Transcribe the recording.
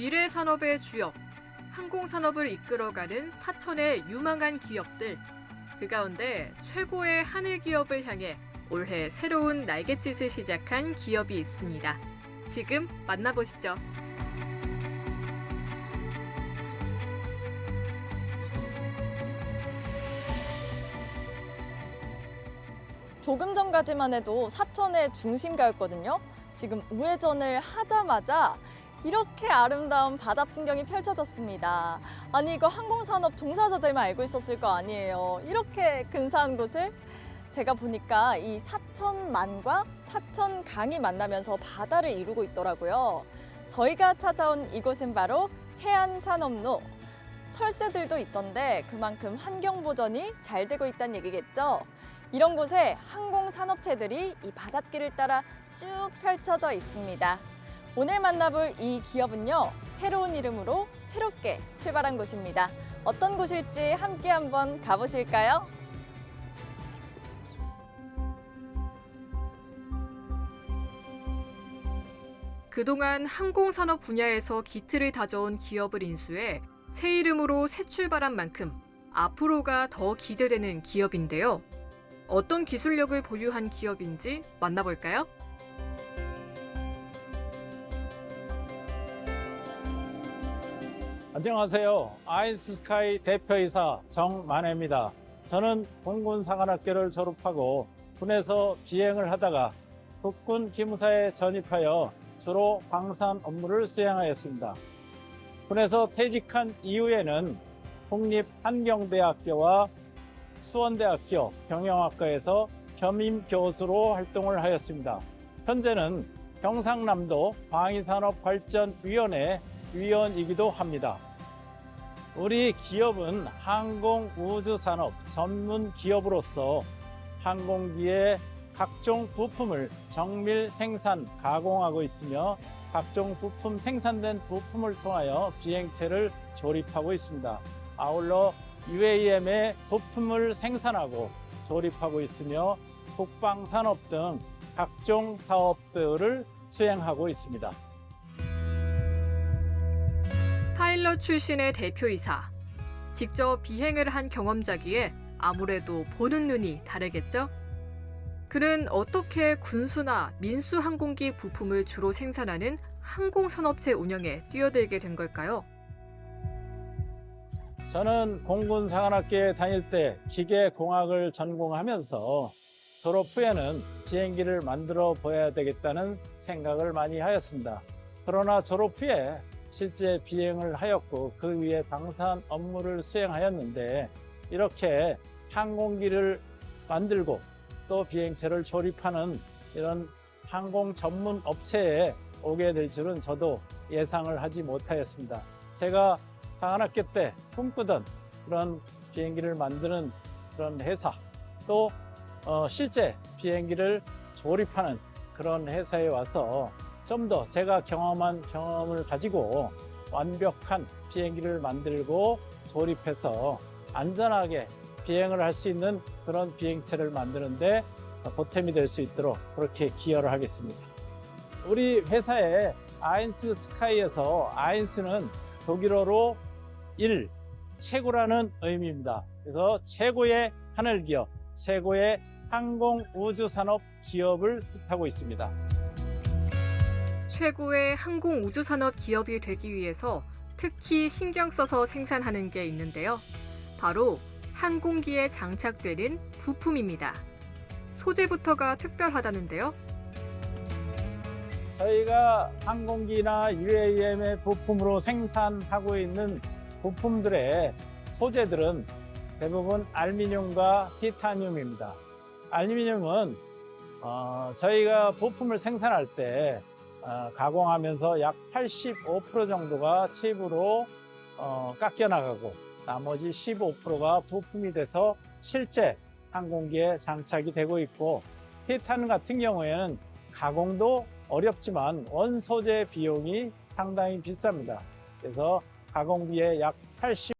미래 산업의 주역, 항공 산업을 이끌어가는 사천의 유망한 기업들. 그 가운데 최고의 하늘 기업을 향해 올해 새로운 날갯짓을 시작한 기업이 있습니다. 지금 만나보시죠. 조금 전까지만 해도 사천의 중심가였거든요. 지금 우회전을 하자마자 이렇게 아름다운 바다 풍경이 펼쳐졌습니다. 아니 이거 항공산업 종사자들만 알고 있었을 거 아니에요. 이렇게 근사한 곳을 제가 보니까 이 사천만과 사천강이 만나면서 바다를 이루고 있더라고요. 저희가 찾아온 이곳은 바로 해안산업로. 철새들도 있던데 그만큼 환경 보전이 잘 되고 있다는 얘기겠죠. 이런 곳에 항공산업체들이 이 바닷길을 따라 쭉 펼쳐져 있습니다. 오늘 만나볼 이 기업은요, 새로운 이름으로 새롭게 출발한 곳입니다. 어떤 곳일지 함께 한번 가보실까요? 그동안 항공산업 분야에서 기틀을 다져온 기업을 인수해 새 이름으로 새 출발한 만큼 앞으로가 더 기대되는 기업인데요. 어떤 기술력을 보유한 기업인지 만나볼까요? 안녕하세요. 아인스카이 대표이사 정만혜입니다. 저는 공군 사관학교를 졸업하고 군에서 비행을 하다가 국군 기무사에 전입하여 주로 방산 업무를 수행하였습니다. 군에서 퇴직한 이후에는 국립환경대학교와 수원대학교 경영학과에서 겸임 교수로 활동을 하였습니다. 현재는 경상남도 방위산업발전위원회 위원이기도 합니다. 우리 기업은 항공 우주 산업 전문 기업으로서 항공기의 각종 부품을 정밀 생산, 가공하고 있으며 각종 부품 생산된 부품을 통하여 비행체를 조립하고 있습니다. 아울러 UAM의 부품을 생산하고 조립하고 있으며 국방 산업 등 각종 사업들을 수행하고 있습니다. 파일럿 출신의 대표이사. 직접 비행을 한 경험자기에 아무래도 보는 눈이 다르겠죠? 그는 어떻게 군수나 민수 항공기 부품을 주로 생산하는 항공산업체 운영에 뛰어들게 된 걸까요? 저는 공군 사관학교에 다닐 때 기계공학을 전공하면서 졸업 후에는 비행기를 만들어 보아야 되겠다는 생각을 많이 하였습니다. 그러나 졸업 후에 실제 비행을 하였고 그 위에 방산 업무를 수행하였는데 이렇게 항공기를 만들고 또 비행체를 조립하는 이런 항공 전문 업체에 오게 될 줄은 저도 예상을 하지 못하였습니다. 제가 상한학교 때 꿈꾸던 그런 비행기를 만드는 그런 회사 또 어, 실제 비행기를 조립하는 그런 회사에 와서 좀 더 제가 경험한 경험을 가지고 완벽한 비행기를 만들고 조립해서 안전하게 비행을 할 수 있는 그런 비행체를 만드는데 보탬이 될 수 있도록 그렇게 기여를 하겠습니다. 우리 회사의 아인스 스카이에서 아인스는 독일어로 일, 최고라는 의미입니다. 그래서 최고의 하늘 기업, 최고의 항공 우주 산업 기업을 뜻하고 있습니다. 최고의 항공 우주 산업 기업이 되기 위해서 특히 신경 써서 생산하는 게 있는데요. 바로 항공기에 장착되는 부품입니다. 소재부터가 특별하다는데요. 저희가 항공기나 UAM의 부품으로 생산하고 있는 부품들의 소재들은 대부분 알루미늄과 티타늄입니다. 알루미늄은 어, 저희가 부품을 생산할 때 어, 가공하면서 약 85% 정도가 칩으로 어, 깎여 나가고 나머지 15%가 부품이 돼서 실제 항공기에 장착이 되고 있고 티탄 같은 경우에는 가공도 어렵지만 원소재 비용이 상당히 비쌉니다. 그래서 가공비의 약 80,